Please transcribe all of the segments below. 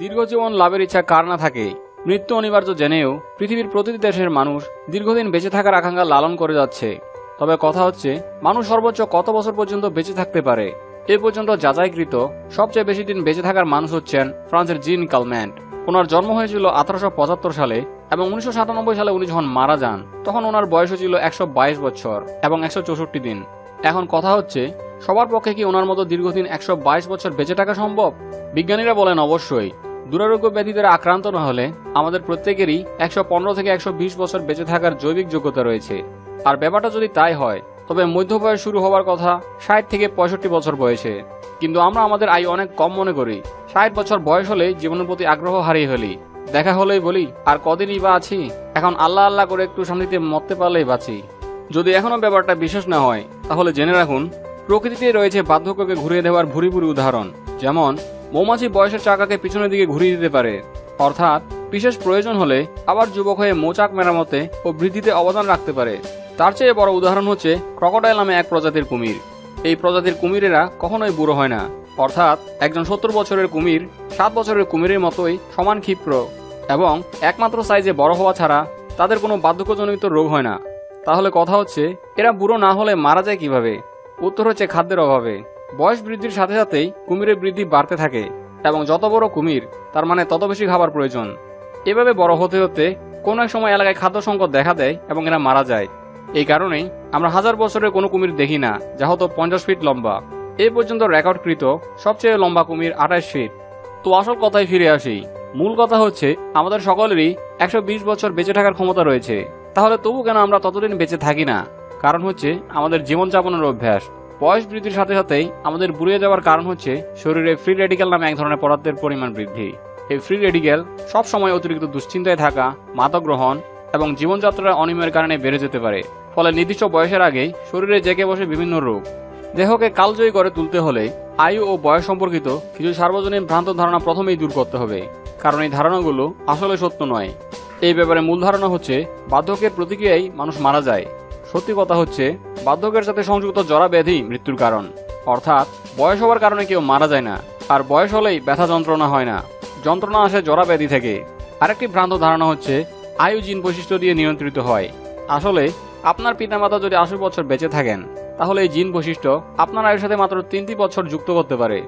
দীর্ঘজীবন লাভের ইচ্ছা কার না থাকে? মৃত্যু অনিবার্য জেনেও পৃথিবীর প্রতিটি দেশের মানুষ দীর্ঘদিন বেঁচে থাকার আকাঙ্ক্ষা লালন করে যাচ্ছে। তবে কথা হচ্ছে, মানুষ সর্বোচ্চ কত বছর পর্যন্ত বেঁচে থাকতে পারে? এ পর্যন্ত যাচাইকৃত সবচেয়ে বেশি দিন বেঁচে থাকার মানুষ হচ্ছেন ফ্রান্সের জিন কালম্যান্ট। ওনার জন্ম হয়েছিল আঠারোশো পঁচাত্তর সালে এবং উনিশশো সাতানব্বই সালে উনি যখন মারা যান, তখন ওনার বয়স ছিল একশো বাইশ বছর এবং একশো চৌষট্টি দিন। এখন কথা হচ্ছে, সবার পক্ষে কি ওনার মতো দীর্ঘদিন একশো বাইশ বছর বেঁচে থাকা সম্ভব? বিজ্ঞানীরা বলেন অবশ্যই। দুরারোগ্য ব্যাধি দ্বারা আক্রান্ত না হলে আমাদের প্রত্যেকেরই একশো পনেরো থেকে একশো বিশ বছর বেঁচে থাকার জৈবিক যোগ্যতা রয়েছে। আর ব্যাপারটা যদি তাই হয়, তবে মধ্য বয়স শুরু হওয়ার কথা ষাট থেকে পঁয়ষট্টি বছর বয়সে। কিন্তু আমরা আমাদের আয়ু অনেক কম মনে করি। ষাট বছর বয়স হলে জীবনের প্রতি আগ্রহ হারিয়ে ফেলি। দেখা হলেই বলি, আর কদিনই বা আছি? এখন আল্লাহ আল্লাহ করে একটু শান্তিতে মরতে পারলেই বাঁচি। যদি এখনও ব্যাপারটা বিশেষ না হয়, তাহলে জেনে রাখুন প্রকৃতিতে রয়েছে বার্ধক্যকে ঘুরিয়ে দেওয়ার ভুরি ভুরি উদাহরণ। যেমন মৌমাছি বয়সের চাকাকে পিছনের দিকে ঘুরিয়ে দিতে পারে। অর্থাৎ, বিশেষ প্রয়োজন হলে আবার যুবক হয়ে মোচাক মেরামতে ও বৃদ্ধিতে অবদান রাখতে পারে। তার চেয়ে বড় উদাহরণ হচ্ছে ক্রকোডাইল নামে এক প্রজাতির কুমির। এই প্রজাতির কুমিরেরা কখনোই বুড়ো হয় না। অর্থাৎ, একজন সত্তর বছরের কুমির সাত বছরের কুমিরের মতোই সমান ক্ষিপ্র এবং একমাত্র সাইজে বড় হওয়া ছাড়া তাদের কোনো বার্ধক্যজনিত রোগ হয় না। তাহলে কথা হচ্ছে, এরা বুড়ো না হলে মারা যায় কীভাবে? উত্তর হচ্ছে খাদ্যের অভাবে। বয়স বৃদ্ধির সাথে সাথেই কুমিরের বৃদ্ধি বাড়তে থাকে এবং যত বড় কুমির, তার মানে তত বেশি খাবার প্রয়োজন। এভাবে বড় হতে হতে কোনো এক সময় এলাকায় খাদ্য সংকট দেখা দেয় এবং এরা মারা যায়। এই কারণেই আমরা হাজার বছরের কোনো কুমির দেখি না, যা হতো পঞ্চাশ ফিট লম্বা। এ পর্যন্ত রেকর্ডকৃত সবচেয়ে লম্বা কুমির আঠাশ ফিট। তো আসল কথায় ফিরে আসি। মূল কথা হচ্ছে, আমাদের সকলেরই একশো বিশ বছর বেঁচে থাকার ক্ষমতা রয়েছে। তাহলে তবু কেন আমরা ততদিন বেঁচে থাকি না? কারণ হচ্ছে, আমাদের জীবনযাপনের অভ্যাস। বয়স বৃদ্ধির সাথে সাথেই আমাদের বুড়িয়ে যাওয়ার কারণ হচ্ছে শরীরে ফ্রি রেডিক্যাল নামে এক ধরনের পদার্থের পরিমাণ বৃদ্ধি। এই ফ্রি রেডিক্যাল সব সময় অতিরিক্ত দুশ্চিন্তায় থাকা মাদক গ্রহণ এবং জীবনযাত্রার অনিয়মের কারণে বেড়ে যেতে পারে। ফলে নির্দিষ্ট বয়সের আগেই শরীরে জেগে বসে বিভিন্ন রোগ। দেহকে কালজয়ী করে তুলতে হলে আয়ু ও বয়স সম্পর্কিত কিছু সার্বজনীন ভ্রান্ত ধারণা প্রথমেই দূর করতে হবে। কারণ এই ধারণাগুলো আসলে সত্য নয়। এই ব্যাপারে মূল ধারণা হচ্ছে, বার্ধক্যের প্রতিক্রিয়ায় মানুষ মারা যায়। সত্যি কথা হচ্ছে বার্ধক্যের সাথে সংযুক্ত জরা ব্যাধি মৃত্যুর কারণ। অর্থাৎ, বয়স হওয়ার কারণে কেউ মারা যায় না, আর বয়স হলেই ব্যথা যন্ত্রণা হয় না। যন্ত্রণা আসে জরা ব্যাধি থেকে। আরেকটি ভ্রান্ত ধারণা হচ্ছে, আয়ু জিন বৈশিষ্ট্য দিয়ে নিয়ন্ত্রিত হয়। আসলে, আপনার পিতামাতা যদি আশি বছর বেঁচে থাকেন, তাহলে এই জিন বৈশিষ্ট্য আপনার আয়ুর সাথে মাত্র তিনটি বছর যুক্ত করতে পারে।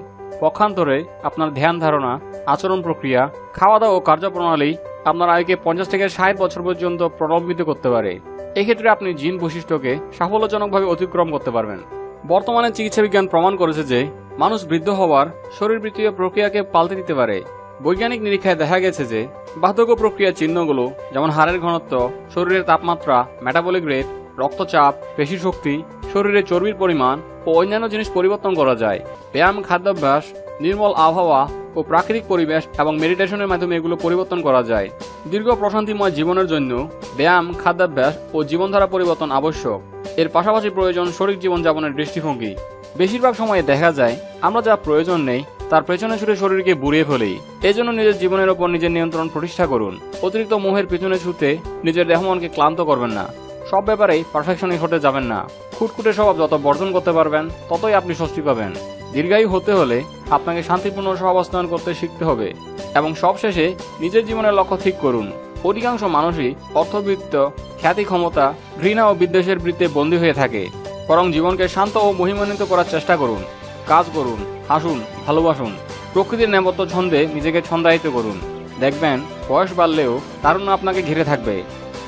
পক্ষান্তরে, আপনার ধ্যান ধারণা, আচরণ প্রক্রিয়া, খাওয়া দাওয়া ও কার্যপ্রণালী আপনার আয়ুকে পঞ্চাশ থেকে ষাট বছর পর্যন্ত প্রলম্বিত করতে পারে। এক্ষেত্রে আপনি জিন বৈশিষ্ট্যকে সাফল্যজনকভাবে অতিক্রম করতে পারবেন। বর্তমানে চিকিৎসা বিজ্ঞান প্রমাণ করেছে যে, মানুষ বৃদ্ধ হওয়ার শরীরবৃত্তীয় প্রক্রিয়াকে পাল্টে দিতে পারে। বৈজ্ঞানিক নিরীক্ষায় দেখা গেছে যে, বার্ধক্য প্রক্রিয়ার চিহ্নগুলো, যেমন হাড়ের ঘনত্ব, শরীরের তাপমাত্রা মেটাবলিক রেট রক্তচাপ, পেশি শক্তি শরীরে চর্বির পরিমাণ ও অন্যান্য জিনিস পরিবর্তন করা যায়। ব্যায়াম, খাদ্যাভ্যাস, নির্মল আবহাওয়া ও প্রাকৃতিক পরিবেশ এবং মেডিটেশনের মাধ্যমে এগুলো পরিবর্তন করা যায়। দীর্ঘ প্রশান্তিময় জীবনের জন্য ব্যায়াম, খাদ্যাভ্যাস ও জীবনধারা পরিবর্তন আবশ্যক। এর পাশাপাশি প্রয়োজন শরীর জীবনযাপনের দৃষ্টিভঙ্গি। বেশিরভাগ সময়ে দেখা যায়, আমরা যা প্রয়োজন নেই, তার পেছনে ছুটে শরীরকে বুড়িয়ে ফেলি। এজন্য নিজের জীবনের ওপর নিজের নিয়ন্ত্রণ প্রতিষ্ঠা করুন। অতিরিক্ত মোহের পেছনে ছুটে নিজের দেহমনকে ক্লান্ত করবেন না। সব ব্যাপারেই পারফেকশনই হতে যাবেন না। খুটখুটে স্বভাব যত বর্জন করতে পারবেন, ততই আপনি স্বস্তি পাবেন। দীর্ঘায়ু হতে হলে আপনাকে শান্তিপূর্ণ সহাবস্থান করতে শিখতে হবে এবং সবশেষে নিজের জীবনের লক্ষ্য ঠিক করুন। অধিকাংশ মানুষই অর্থবৃত্ত, খ্যাতি ক্ষমতা, ঘৃণা ও বিদ্বেষের বৃত্তে বন্দী হয়ে থাকে। বরং জীবনকে শান্ত ও মহিমান্বিত করার চেষ্টা করুন। কাজ করুন, হাসুন, ভালোবাসুন। প্রকৃতির নেপথ্য ছন্দে নিজেকে ছন্দায়িত করুন। দেখবেন, বয়স বাড়লেও তারুণ্য আপনাকে ঘিরে থাকবে।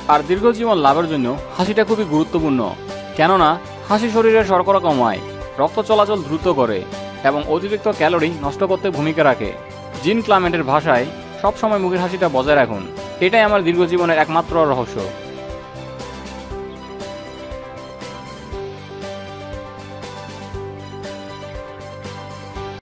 আর দীর্ঘ জীবন লাভের জন্য হাসিটা খুবই গুরুত্বপূর্ণ। কেননা, হাসি শরীরের শর্করা কমায়, রক্ত চলাচল দ্রুত করে, এবং অতিরিক্ত ক্যালোরি নষ্ট করতে ভূমিকা রাখে। জিন ক্লামেন্টের ভাষায় সবসময় মুখের হাসিটা বজায় রাখুন। এটাই আমার দীর্ঘ জীবনের একমাত্র রহস্য।